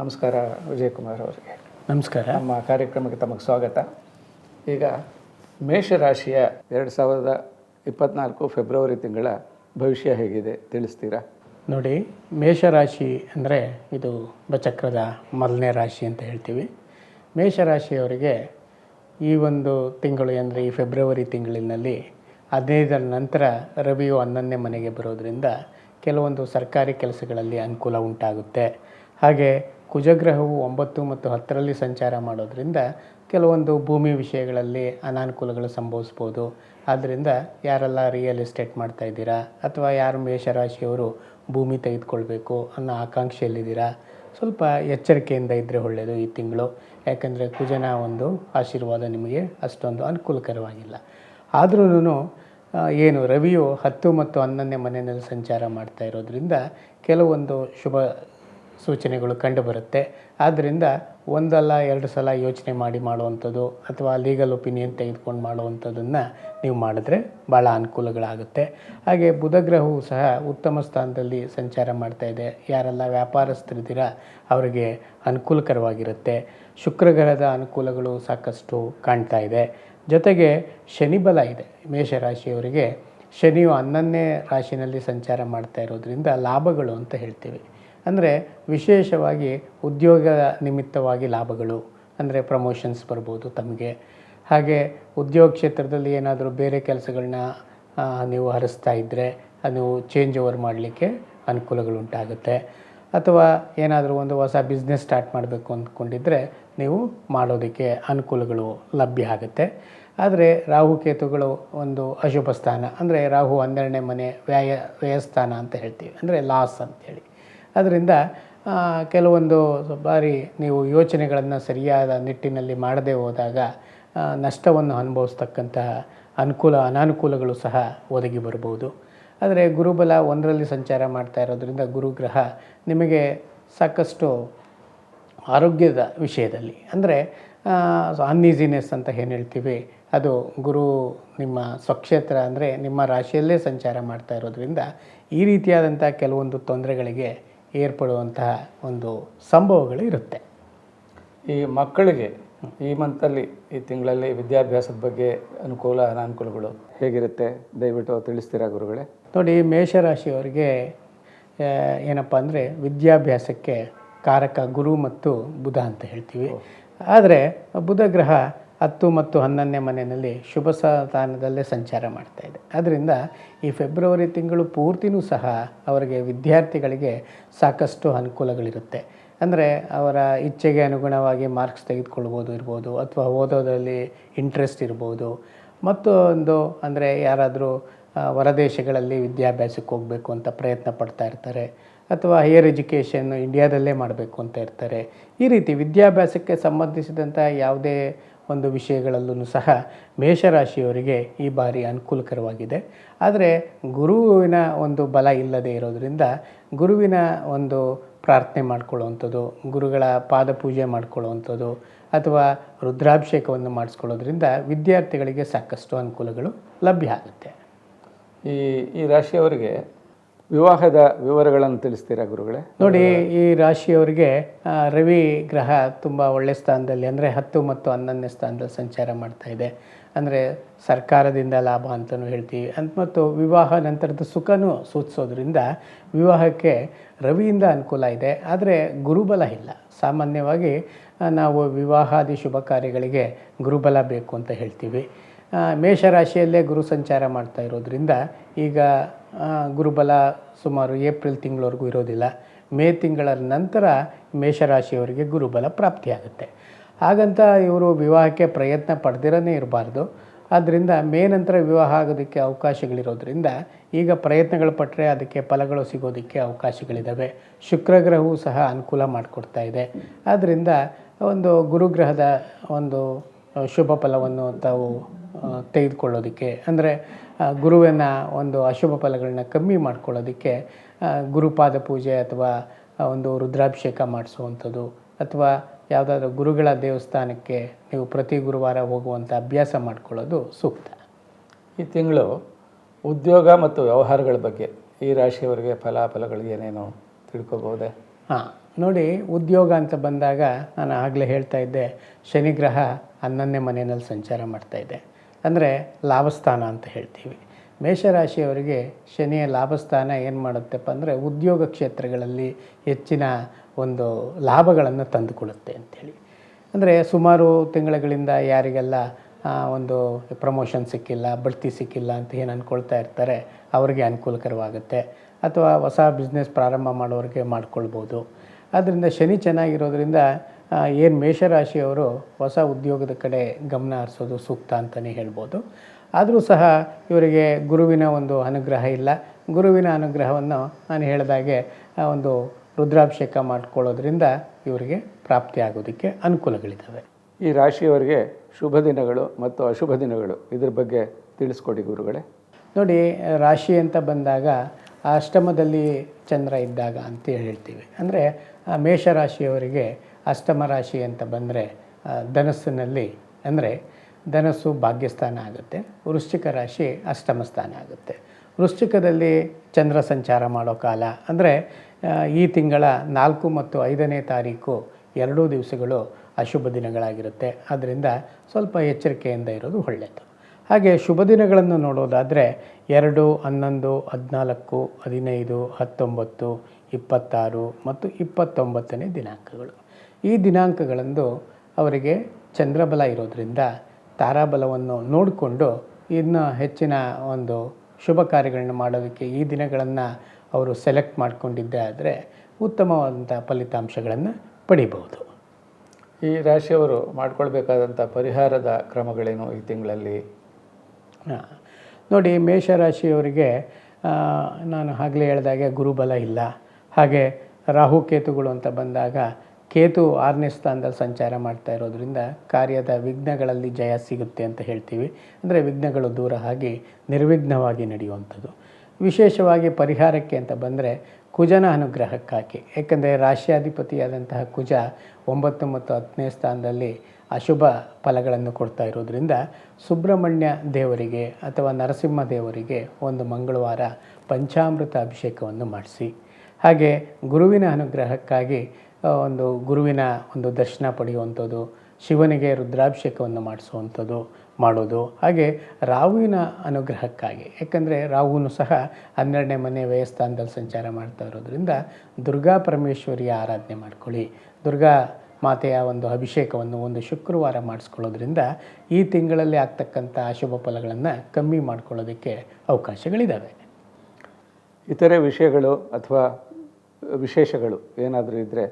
ನಮಸ್ಕಾರ ವಿಜಯಕುಮಾರ್ ಅವರಿಗೆ. ನಮಸ್ಕಾರ. ನಮ್ಮ ಕಾರ್ಯಕ್ರಮಕ್ಕೆ ತಮಗೆ ಸ್ವಾಗತ. ಈಗ ಮೇಷರಾಶಿಯ ಎರಡು ಸಾವಿರದ ಇಪ್ಪತ್ನಾಲ್ಕು ಫೆಬ್ರವರಿ ತಿಂಗಳ ಭವಿಷ್ಯ ಹೇಗಿದೆ ತಿಳಿಸ್ತೀರಾ? ನೋಡಿ ಮೇಷರಾಶಿ ಅಂದರೆ ಇದು ಬಚಕ್ರದ ಮೊದಲನೇ ರಾಶಿ ಅಂತ ಹೇಳ್ತೀವಿ. ಮೇಷರಾಶಿಯವರಿಗೆ ಈ ಒಂದು ತಿಂಗಳು ಅಂದರೆ ಈ ಫೆಬ್ರವರಿ ತಿಂಗಳಿನಲ್ಲಿ ಹದಿನೈದರ ನಂತರ ರವಿಯು ಹನ್ನೊಂದನೇ ಮನೆಗೆ ಬರೋದರಿಂದ ಕೆಲವೊಂದು ಸರ್ಕಾರಿ ಕೆಲಸಗಳಲ್ಲಿ ಅನುಕೂಲ ಉಂಟಾಗುತ್ತೆ. ಹಾಗೆ ಕುಜಗ್ರಹವು ಒಂಬತ್ತು ಮತ್ತು ಹತ್ತರಲ್ಲಿ ಸಂಚಾರ ಮಾಡೋದ್ರಿಂದ ಕೆಲವೊಂದು ಭೂಮಿ ವಿಷಯಗಳಲ್ಲಿ ಅನಾನುಕೂಲಗಳು ಸಂಭವಿಸ್ಬೋದು. ಆದ್ದರಿಂದ ಯಾರೆಲ್ಲ ರಿಯಲ್ ಎಸ್ಟೇಟ್ ಮಾಡ್ತಾ ಇದ್ದೀರಾ ಅಥವಾ ಯಾರು ಮೇಷರಾಶಿಯವರು ಭೂಮಿ ತೆಗೆದುಕೊಳ್ಬೇಕು ಅನ್ನೋ ಆಕಾಂಕ್ಷೆಯಲ್ಲಿದ್ದೀರಾ? ಸ್ವಲ್ಪ ಎಚ್ಚರಿಕೆಯಿಂದ ಇದ್ದರೆ ಒಳ್ಳೆಯದು ಈ ತಿಂಗಳು. ಯಾಕಂದರೆ ಕುಜನ ಒಂದು ಆಶೀರ್ವಾದ ನಿಮಗೆ ಅಷ್ಟೊಂದು ಅನುಕೂಲಕರವಾಗಿಲ್ಲ. ಆದ್ರೂ ಏನು ರವಿಯು ಹತ್ತು ಮತ್ತು ಹನ್ನೊಂದನೇ ಮನೆಯಲ್ಲಿ ಸಂಚಾರ ಮಾಡ್ತಾ ಇರೋದ್ರಿಂದ ಕೆಲವೊಂದು ಶುಭ ಸೂಚನೆಗಳು ಕಂಡುಬರುತ್ತೆ. ಆದ್ದರಿಂದ ಒಂದಲ್ಲ ಎರಡು ಸಲ ಯೋಚನೆ ಮಾಡಿ ಮಾಡುವಂಥದ್ದು ಅಥವಾ ಲೀಗಲ್ ಒಪಿನಿಯನ್ ತೆಗೆದುಕೊಂಡು ಮಾಡುವಂಥದ್ದನ್ನು ನೀವು ಮಾಡಿದ್ರೆ ಭಾಳ ಅನುಕೂಲಗಳಾಗುತ್ತೆ. ಹಾಗೆ ಬುಧಗ್ರಹವು ಸಹ ಉತ್ತಮ ಸ್ಥಾನದಲ್ಲಿ ಸಂಚಾರ ಮಾಡ್ತಾ ಇದೆ. ಯಾರೆಲ್ಲ ವ್ಯಾಪಾರಸ್ಥರಿದ್ದೀರಾ ಅವರಿಗೆ ಅನುಕೂಲಕರವಾಗಿರುತ್ತೆ. ಶುಕ್ರಗ್ರಹದ ಅನುಕೂಲಗಳು ಸಾಕಷ್ಟು ಕಾಣ್ತಾ ಇದೆ. ಜೊತೆಗೆ ಶನಿಬಲ ಇದೆ. ಮೇಷರಾಶಿಯವರಿಗೆ ಶನಿಯು ಹನ್ನೊಂದನೇ ರಾಶಿನಲ್ಲಿ ಸಂಚಾರ ಮಾಡ್ತಾ ಇರೋದ್ರಿಂದ ಲಾಭಗಳು ಅಂತ ಹೇಳ್ತೀವಿ. ಅಂದರೆ ವಿಶೇಷವಾಗಿ ಉದ್ಯೋಗ ನಿಮಿತ್ತವಾಗಿ ಲಾಭಗಳು, ಅಂದರೆ ಪ್ರಮೋಷನ್ಸ್ ಬರ್ಬೋದು ತಮಗೆ. ಹಾಗೆ ಉದ್ಯೋಗ ಕ್ಷೇತ್ರದಲ್ಲಿ ಏನಾದರೂ ಬೇರೆ ಕೆಲಸಗಳನ್ನ ನೀವು ಹರಿಸ್ತಾ ಇದ್ದರೆ ಅದು ಚೇಂಜ್ ಓವರ್ ಮಾಡಲಿಕ್ಕೆ ಅನುಕೂಲಗಳುಂಟಾಗುತ್ತೆ ಅಥವಾ ಏನಾದರೂ ಒಂದು ಹೊಸ ಬಿಸ್ನೆಸ್ ಸ್ಟಾರ್ಟ್ ಮಾಡಬೇಕು ಅಂದ್ಕೊಂಡಿದ್ದರೆ ನೀವು ಮಾಡೋದಕ್ಕೆ ಅನುಕೂಲಗಳು ಲಭ್ಯ ಆಗುತ್ತೆ. ಆದರೆ ರಾಹುಕೇತುಗಳು ಒಂದು ಅಶುಭ ಸ್ಥಾನ ಅಂದರೆ ರಾಹು ಹನ್ನೆರಡನೇ ಮನೆ ವ್ಯಯ, ವ್ಯಯಸ್ಥಾನ ಅಂತ ಹೇಳ್ತೀವಿ, ಅಂದರೆ ಲಾಸ್ ಅಂತೇಳಿ. ಅದರಿಂದ ಕೆಲವೊಂದು ಬಾರಿ ನೀವು ಯೋಚನೆಗಳನ್ನು ಸರಿಯಾದ ನಿಟ್ಟಿನಲ್ಲಿ ಮಾಡದೇ ಹೋದಾಗ ನಷ್ಟವನ್ನು ಅನುಭವಿಸ್ತಕ್ಕಂತಹ ಅನುಕೂಲ, ಅನಾನುಕೂಲಗಳು ಸಹ ಒದಗಿ ಬರ್ಬೋದು ಆದರೆ ಗುರುಬಲ ಒಂದರಲ್ಲಿ ಸಂಚಾರ ಮಾಡ್ತಾ ಇರೋದ್ರಿಂದ ಗುರುಗ್ರಹ ನಿಮಗೆ ಸಾಕಷ್ಟು ಆರೋಗ್ಯದ ವಿಷಯದಲ್ಲಿ, ಅಂದರೆ ಅನ್ಈಸಿನೆಸ್ ಅಂತ ಏನು ಹೇಳ್ತೀವಿ, ಅದು ಗುರು ನಿಮ್ಮ ಸ್ವಕ್ಷೇತ್ರ ಅಂದರೆ ನಿಮ್ಮ ರಾಶಿಯಲ್ಲೇ ಸಂಚಾರ ಮಾಡ್ತಾ ಇರೋದ್ರಿಂದ ಈ ರೀತಿಯಾದಂಥ ಕೆಲವೊಂದು ತೊಂದರೆಗಳಿಗೆ ಏರ್ಪಡುವಂತಹ ಒಂದು ಸಂಭವಗಳು ಇರುತ್ತೆ ಈ ಮಕ್ಕಳಿಗೆ ಈ ಮಂತಲ್ಲಿ ಈ ತಿಂಗಳಲ್ಲಿ ವಿದ್ಯಾಭ್ಯಾಸದ ಬಗ್ಗೆ ಅನುಕೂಲ ಅನಾನುಕೂಲಗಳು ಹೇಗಿರುತ್ತೆ? ದಯವಿಟ್ಟು ತಿಳಿಸ್ತೀರಾ ಗುರುಗಳೇ? ನೋಡಿ ಮೇಷರಾಶಿಯವರಿಗೆ ಏನಪ್ಪ ಅಂದರೆ ವಿದ್ಯಾಭ್ಯಾಸಕ್ಕೆ ಕಾರಕ ಗುರು ಮತ್ತು ಬುಧ ಅಂತ ಹೇಳ್ತೀವಿ. ಆದರೆ ಬುಧ ಗ್ರಹ ಹತ್ತು ಮತ್ತು ಹನ್ನೊಂದನೇ ಮನೆಯಲ್ಲಿ ಶುಭ ಸ್ಥಾನದಲ್ಲೇ ಸಂಚಾರ ಮಾಡ್ತಾ ಇದೆ. ಅದರಿಂದ ಈ ಫೆಬ್ರವರಿ ತಿಂಗಳು ಪೂರ್ತಿನೂ ಸಹ ಅವರಿಗೆ ವಿದ್ಯಾರ್ಥಿಗಳಿಗೆ ಸಾಕಷ್ಟು ಅನುಕೂಲಗಳಿರುತ್ತೆ. ಅಂದರೆ ಅವರ ಇಚ್ಛೆಗೆ ಅನುಗುಣವಾಗಿ ಮಾರ್ಕ್ಸ್ ತೆಗೆದುಕೊಳ್ಬೋದು ಇರ್ಬೋದು, ಅಥವಾ ಓದೋದರಲ್ಲಿ ಇಂಟ್ರೆಸ್ಟ್ ಇರ್ಬೋದು. ಮತ್ತೊಂದು ಅಂದರೆ ಯಾರಾದರೂ ಹೊರದೇಶಗಳಲ್ಲಿ ವಿದ್ಯಾಭ್ಯಾಸಕ್ಕೆ ಹೋಗಬೇಕು ಅಂತ ಪ್ರಯತ್ನ ಪಡ್ತಾ ಇರ್ತಾರೆ, ಅಥವಾ ಹೈಯರ್ ಎಜುಕೇಷನ್ ಇಂಡಿಯಾದಲ್ಲೇ ಮಾಡಬೇಕು ಅಂತ ಇರ್ತಾರೆ. ಈ ರೀತಿ ವಿದ್ಯಾಭ್ಯಾಸಕ್ಕೆ ಸಂಬಂಧಿಸಿದಂಥ ಯಾವುದೇ ಒಂದು ವಿಷಯಗಳಲ್ಲೂ ಸಹ ಮೇಷರಾಶಿಯವರಿಗೆ ಈ ಬಾರಿ ಅನುಕೂಲಕರವಾಗಿದೆ. ಆದರೆ ಗುರುವಿನ ಒಂದು ಬಲ ಇಲ್ಲದೆ ಇರೋದರಿಂದ ಗುರುವಿನ ಒಂದು ಪ್ರಾರ್ಥನೆ ಮಾಡ್ಕೊಳ್ಳುವಂಥದ್ದು, ಗುರುಗಳ ಪಾದ ಪೂಜೆ ಮಾಡ್ಕೊಳ್ಳುವಂಥದ್ದು, ಅಥವಾ ರುದ್ರಾಭಿಷೇಕವನ್ನು ಮಾಡಿಸ್ಕೊಳ್ಳೋದ್ರಿಂದ ವಿದ್ಯಾರ್ಥಿಗಳಿಗೆ ಸಾಕಷ್ಟು ಅನುಕೂಲಗಳು ಲಭ್ಯ ಆಗುತ್ತೆ. ಈ ಈ ರಾಶಿಯವರಿಗೆ ವಿವಾಹದ ವಿವರಗಳನ್ನು ತಿಳಿಸ್ತೀರಾ ಗುರುಗಳೇ? ನೋಡಿ, ಈ ರಾಶಿಯವರಿಗೆ ರವಿ ಗ್ರಹ ತುಂಬ ಒಳ್ಳೆ ಸ್ಥಾನದಲ್ಲಿ, ಅಂದರೆ ಹತ್ತು ಮತ್ತು ಹನ್ನೊಂದನೇ ಸ್ಥಾನದಲ್ಲಿ ಸಂಚಾರ ಮಾಡ್ತಾ ಇದೆ. ಅಂದರೆ ಸರ್ಕಾರದಿಂದ ಲಾಭ ಅಂತಲೂ ಹೇಳ್ತೀವಿ. ಅಂತ ಮತ್ತು ವಿವಾಹ ನಂತರದ ಸುಖನೂ ಸೂಚಿಸೋದ್ರಿಂದ ವಿವಾಹಕ್ಕೆ ರವಿಯಿಂದ ಅನುಕೂಲ ಇದೆ. ಆದರೆ ಗುರುಬಲ ಇಲ್ಲ. ಸಾಮಾನ್ಯವಾಗಿ ನಾವು ವಿವಾಹಾದಿ ಶುಭ ಕಾರ್ಯಗಳಿಗೆ ಗುರುಬಲ ಬೇಕು ಅಂತ ಹೇಳ್ತೀವಿ. ಮೇಷರಾಶಿಯಲ್ಲೇ ಗುರು ಸಂಚಾರ ಮಾಡ್ತಾ ಇರೋದ್ರಿಂದ ಈಗ ಗುರುಬಲ ಸುಮಾರು ಏಪ್ರಿಲ್ ತಿಂಗಳವರೆಗೂ ಇರೋದಿಲ್ಲ. ಮೇ ತಿಂಗಳ ನಂತರ ಮೇಷರಾಶಿಯವರಿಗೆ ಗುರುಬಲ ಪ್ರಾಪ್ತಿಯಾಗುತ್ತೆ. ಹಾಗಂತ ಇವರು ವಿವಾಹಕ್ಕೆ ಪ್ರಯತ್ನ ಪಡೆದಿರನೇ ಇರಬಾರ್ದು. ಆದ್ದರಿಂದ ಮೇ ನಂತರ ವಿವಾಹ ಆಗೋದಕ್ಕೆ ಅವಕಾಶಗಳಿರೋದ್ರಿಂದ ಈಗ ಪ್ರಯತ್ನಗಳು ಪಟ್ಟರೆ ಅದಕ್ಕೆ ಫಲಗಳು ಸಿಗೋದಕ್ಕೆ ಅವಕಾಶಗಳಿದ್ದಾವೆ ಶುಕ್ರಗ್ರಹವೂ ಸಹ ಅನುಕೂಲ ಮಾಡಿಕೊಡ್ತಾ ಇದೆ. ಆದ್ದರಿಂದ ಒಂದು ಗುರುಗ್ರಹದ ಒಂದು ಶುಭ ಫಲವನ್ನು ತಾವು ತೆಗೆದುಕೊಳ್ಳೋದಕ್ಕೆ. ಅಂದರೆ ಗುರುವಿನ ಒಂದು ಅಶುಭ ಫಲಗಳನ್ನ ಕಮ್ಮಿ ಮಾಡ್ಕೊಳ್ಳೋದಕ್ಕೆ ಗುರುಪಾದ ಪೂಜೆ ಅಥವಾ ಒಂದು ರುದ್ರಾಭಿಷೇಕ ಮಾಡಿಸುವಂಥದ್ದು ಅಥವಾ ಯಾವುದಾದ್ರೂ ಗುರುಗಳ ದೇವಸ್ಥಾನಕ್ಕೆ ನೀವು ಪ್ರತಿ ಗುರುವಾರ ಹೋಗುವಂಥ ಅಭ್ಯಾಸ ಮಾಡಿಕೊಳ್ಳೋದು ಸೂಕ್ತ. ಈ ತಿಂಗಳು ಉದ್ಯೋಗ ಮತ್ತು ವ್ಯವಹಾರಗಳ ಬಗ್ಗೆ ಈ ರಾಶಿಯವರಿಗೆ ಫಲಾಫಲಗಳು ಏನೇನು ತಿಳ್ಕೊಬೋದೆ? ಹಾಂ. ನೋಡಿ, ಉದ್ಯೋಗ ಅಂತ ಬಂದಾಗ ನಾನು ಆಗಲೇ ಹೇಳ್ತಾ ಇದ್ದೆ, ಶನಿಗ್ರಹ ಹನ್ನೊಂದನೇ ಮನೆಯಲ್ಲಿ ಸಂಚಾರ ಮಾಡ್ತಾ ಇದೆ ಅಂದರೆ ಲಾಭಸ್ಥಾನ ಅಂತ ಹೇಳ್ತೀವಿ. ಮೇಷರಾಶಿಯವರಿಗೆ ಶನಿಯ ಲಾಭಸ್ಥಾನ ಏನು ಮಾಡುತ್ತಪ್ಪ ಅಂದರೆ ಉದ್ಯೋಗ ಕ್ಷೇತ್ರಗಳಲ್ಲಿ ಹೆಚ್ಚಿನ ಒಂದು ಲಾಭಗಳನ್ನು ತಂದುಕೊಡುತ್ತೆ ಅಂಥೇಳಿ ಅಂದರೆ ಸುಮಾರು ತಿಂಗಳುಗಳಿಂದ ಯಾರಿಗೆಲ್ಲ ಒಂದು ಪ್ರಮೋಷನ್ ಸಿಕ್ಕಿಲ್ಲ, ಬಡ್ತಿ ಸಿಕ್ಕಿಲ್ಲ ಅಂತ ಏನು ಅಂದ್ಕೊಳ್ತಾ ಇರ್ತಾರೆ, ಅವರಿಗೆ ಅನುಕೂಲಕರವಾಗುತ್ತೆ. ಅಥವಾ ಹೊಸ ಬಿಸ್ನೆಸ್ ಪ್ರಾರಂಭ ಮಾಡೋರಿಗೆ ಮಾಡ್ಕೊಳ್ಬೋದು. ಆದ್ದರಿಂದ ಶನಿ ಚೆನ್ನಾಗಿರೋದ್ರಿಂದ ಏನು ಮೇಷರಾಶಿಯವರು ಹೊಸ ಉದ್ಯೋಗದ ಕಡೆ ಗಮನ ಹರಿಸೋದು ಸೂಕ್ತ ಅಂತಲೇ ಹೇಳ್ಬೋದು. ಆದರೂ ಸಹ ಇವರಿಗೆ ಗುರುವಿನ ಒಂದು ಅನುಗ್ರಹ ಇಲ್ಲ. ಗುರುವಿನ ಅನುಗ್ರಹವನ್ನು ನಾನು ಹೇಳಿದಾಗೆ ಒಂದು ರುದ್ರಾಭಿಷೇಕ ಮಾಡಿಕೊಳ್ಳೋದ್ರಿಂದ ಇವರಿಗೆ ಪ್ರಾಪ್ತಿ ಪ್ರಾಪ್ತಿಯಾಗೋದಕ್ಕೆ ಅನುಕೂಲಗಳಿದ್ದಾವೆ ಈ ರಾಶಿಯವರಿಗೆ ಶುಭ ದಿನಗಳು ಮತ್ತು ಅಶುಭ ದಿನಗಳು ಇದ್ರ ಬಗ್ಗೆ ತಿಳಿಸ್ಕೊಡಿ ಗುರುಗಳೇ. ನೋಡಿ ರಾಶಿ ಅಂತ ಬಂದಾಗ ಅಷ್ಟಮದಲ್ಲಿ ಚಂದ್ರ ಇದ್ದಾಗ ಅಂತ ಹೇಳ್ತೀವಿ. ಅಂದರೆ ಮೇಷರಾಶಿಯವರಿಗೆ ಅಷ್ಟಮ ರಾಶಿ ಅಂತ ಬಂದರೆ ಧನಸ್ಸಿನಲ್ಲಿ ಅಂದರೆ ಧನಸ್ಸು ಭಾಗ್ಯಸ್ಥಾನ ಆಗುತ್ತೆ. ವೃಶ್ಚಿಕ ರಾಶಿ ಅಷ್ಟಮ ಸ್ಥಾನ ಆಗುತ್ತೆ. ವೃಶ್ಚಿಕದಲ್ಲಿ ಚಂದ್ರ ಸಂಚಾರ ಮಾಡೋ ಕಾಲ ಅಂದರೆ ಈ ತಿಂಗಳ ನಾಲ್ಕು ಮತ್ತು ಐದನೇ ತಾರೀಕು ಎರಡೂ ದಿವಸಗಳು ಅಶುಭ ದಿನಗಳಾಗಿರುತ್ತೆ. ಆದ್ದರಿಂದ ಸ್ವಲ್ಪ ಎಚ್ಚರಿಕೆಯಿಂದ ಇರೋದು ಒಳ್ಳೆಯದು ಹಾಗೆ ಶುಭ ದಿನಗಳನ್ನು ನೋಡೋದಾದರೆ, ಎರಡು, ಹನ್ನೊಂದು, ಹದಿನಾಲ್ಕು, ಹದಿನೈದು, ಹತ್ತೊಂಬತ್ತು ಇಪ್ಪತ್ತಾರು ಮತ್ತು ಇಪ್ಪತ್ತೊಂಬತ್ತನೇ ದಿನಾಂಕಗಳು. ಈ ದಿನಾಂಕಗಳಂದು ಅವರಿಗೆ ಚಂದ್ರಬಲ ಇರೋದರಿಂದ ತಾರಾಬಲವನ್ನು ನೋಡಿಕೊಂಡು ಇನ್ನು ಹೆಚ್ಚಿನ ಒಂದು ಶುಭ ಕಾರ್ಯಗಳನ್ನ ಮಾಡೋದಕ್ಕೆ ಈ ದಿನಗಳನ್ನು ಅವರು ಸೆಲೆಕ್ಟ್ ಮಾಡಿಕೊಂಡಿದ್ದೇ ಆದರೆ ಉತ್ತಮವಾದಂಥ ಫಲಿತಾಂಶಗಳನ್ನು ಪಡೀಬಹುದು. ಈ ರಾಶಿಯವರು ಮಾಡ್ಕೊಳ್ಬೇಕಾದಂಥ ಪರಿಹಾರದ ಕ್ರಮಗಳೇನು ಈ ತಿಂಗಳಲ್ಲಿ? ಹಾ. ನೋಡಿ ಮೇಷರಾಶಿಯವರಿಗೆ ನಾನು ಆಗಲೇ ಹೇಳಿದಾಗೆ ಗುರುಬಲ ಇಲ್ಲ. ಹಾಗೆ ರಾಹು ಕೇತುಗಳು ಅಂತ ಬಂದಾಗ ಕೇತು ಆರನೇ ಸ್ಥಾನದಲ್ಲಿ ಸಂಚಾರ ಮಾಡ್ತಾ ಇರೋದ್ರಿಂದ ಕಾರ್ಯದ ವಿಘ್ನಗಳಲ್ಲಿ ಜಯ ಸಿಗುತ್ತೆ ಅಂತ ಹೇಳ್ತೀವಿ. ಅಂದರೆ ವಿಘ್ನಗಳು ದೂರ ಆಗಿ ನಿರ್ವಿಘ್ನವಾಗಿ ನಡೆಯುವಂಥದ್ದು. ವಿಶೇಷವಾಗಿ ಪರಿಹಾರಕ್ಕೆ ಅಂತ ಬಂದರೆ ಕುಜನ ಅನುಗ್ರಹಕ್ಕಾಗಿ. ಏಕೆಂದರೆ ರಾಶಿಯಾಧಿಪತಿಯಾದಂತಹ ಕುಜ ಒಂಬತ್ತು ಮತ್ತು ಹತ್ತನೇ ಸ್ಥಾನದಲ್ಲಿ ಅಶುಭ ಫಲಗಳನ್ನು ಕೊಡ್ತಾ ಇರೋದ್ರಿಂದ ಸುಬ್ರಹ್ಮಣ್ಯ ದೇವರಿಗೆ ಅಥವಾ ನರಸಿಂಹ ದೇವರಿಗೆ ಒಂದು ಮಂಗಳವಾರ ಪಂಚಾಮೃತ ಅಭಿಷೇಕವನ್ನು ಮಾಡಿಸಿ. ಹಾಗೆ ಗುರುವಿನ ಅನುಗ್ರಹಕ್ಕಾಗಿ ಒಂದು ಗುರುವಿನ ಒಂದು ದರ್ಶನ ಪಡೆಯುವಂಥದ್ದು, ಶಿವನಿಗೆ ರುದ್ರಾಭಿಷೇಕವನ್ನು ಮಾಡಿಸುವಂಥದ್ದು ಮಾಡೋದು, ಹಾಗೆ ರಾಹುವಿನ ಅನುಗ್ರಹಕ್ಕಾಗಿ. ಯಾಕಂದರೆ ರಾಹುನು ಸಹ ಹನ್ನೆರಡನೇ ಮನೆ ವ್ಯಯಸ್ಥಾನದಲ್ಲಿ ಸಂಚಾರ ಮಾಡ್ತಾ ಇರೋದ್ರಿಂದ ದುರ್ಗಾ ಪರಮೇಶ್ವರಿಯ ಆರಾಧನೆ ಮಾಡ್ಕೊಳ್ಳಿ. ದುರ್ಗಾ ಮಾತೆಯ ಒಂದು ಅಭಿಷೇಕವನ್ನು ಒಂದು ಶುಕ್ರವಾರ ಮಾಡಿಸ್ಕೊಳ್ಳೋದ್ರಿಂದ ಈ ತಿಂಗಳಲ್ಲಿ ಆಗ್ತಕ್ಕಂಥ ಅಶುಭ ಫಲಗಳನ್ನು ಕಮ್ಮಿ ಮಾಡ್ಕೊಳ್ಳೋದಕ್ಕೆ ಅವಕಾಶಗಳಿದ್ದಾವೆ ಇತರೆ ವಿಷಯಗಳು ಅಥವಾ ವಿಶೇಷಗಳು ಏನಾದರೂ ಇದ್ದರೆ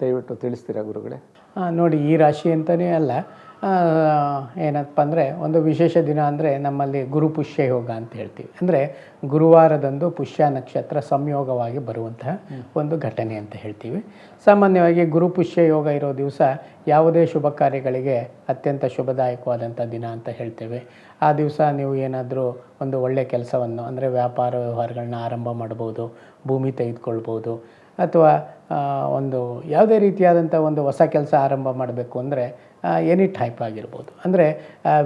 ದಯವಿಟ್ಟು ತಿಳಿಸ್ತೀರಾ ಗುರುಗಳೇ? ನೋಡಿ ಈ ರಾಶಿ ಅಂತಲೇ ಅಲ್ಲ. ಏನಪ್ಪ ಅಂದರೆ ಒಂದು ವಿಶೇಷ ದಿನ ಅಂದರೆ ನಮ್ಮಲ್ಲಿ ಗುರು ಪುಷ್ಯ ಯೋಗ ಅಂತ ಹೇಳ್ತೀವಿ. ಅಂದರೆ ಗುರುವಾರದಂದು ಪುಷ್ಯ ನಕ್ಷತ್ರ ಸಂಯೋಗವಾಗಿ ಬರುವಂತಹ ಒಂದು ಘಟನೆ ಅಂತ ಹೇಳ್ತೀವಿ. ಸಾಮಾನ್ಯವಾಗಿ ಗುರು ಪುಷ್ಯ ಯೋಗ ಇರೋ ದಿವಸ ಯಾವುದೇ ಶುಭ ಕಾರ್ಯಗಳಿಗೆ ಅತ್ಯಂತ ಶುಭದಾಯಕವಾದಂಥ ದಿನ ಅಂತ ಹೇಳ್ತೇವೆ. ಆ ದಿವಸ ನೀವು ಏನಾದರೂ ಒಂದು ಒಳ್ಳೆಯ ಕೆಲಸವನ್ನು ಅಂದರೆ ವ್ಯಾಪಾರ ವ್ಯವಹಾರಗಳನ್ನ ಆರಂಭ ಮಾಡ್ಬೋದು ಭೂಮಿ ತೆಗೆದುಕೊಳ್ಬೋದು ಅಥವಾ ಒಂದು ಯಾವುದೇ ರೀತಿಯಾದಂಥ ಒಂದು ಹೊಸ ಕೆಲಸ ಆರಂಭ ಮಾಡಬೇಕು ಅಂದರೆ ಎನಿ ಟೈಪ್ ಆಗಿರ್ಬೋದು. ಅಂದರೆ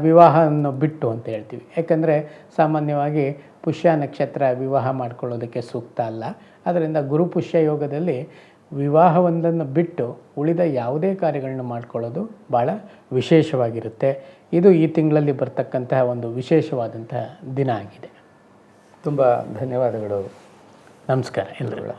ವಿವಾಹವನ್ನು ಬಿಟ್ಟು ಅಂತ ಹೇಳ್ತೀವಿ. ಯಾಕಂದರೆ ಸಾಮಾನ್ಯವಾಗಿ ಪುಷ್ಯ ನಕ್ಷತ್ರ ವಿವಾಹ ಮಾಡ್ಕೊಳ್ಳೋದಕ್ಕೆ ಸೂಕ್ತ ಅಲ್ಲ. ಅದರಿಂದ ಗುರು ಪುಷ್ಯ ಯೋಗದಲ್ಲಿ ವಿವಾಹವೊಂದನ್ನು ಬಿಟ್ಟು ಉಳಿದ ಯಾವುದೇ ಕಾರ್ಯಗಳನ್ನು ಮಾಡ್ಕೊಳ್ಳೋದು ಭಾಳ ವಿಶೇಷವಾಗಿರುತ್ತೆ. ಇದು ಈ ತಿಂಗಳಲ್ಲಿ ಬರ್ತಕ್ಕಂತಹ ಒಂದು ವಿಶೇಷವಾದಂತಹ ದಿನ ಆಗಿದೆ. ತುಂಬ ಧನ್ಯವಾದಗಳು. ನಮಸ್ಕಾರ ಎಲ್ಲರಿಗೂ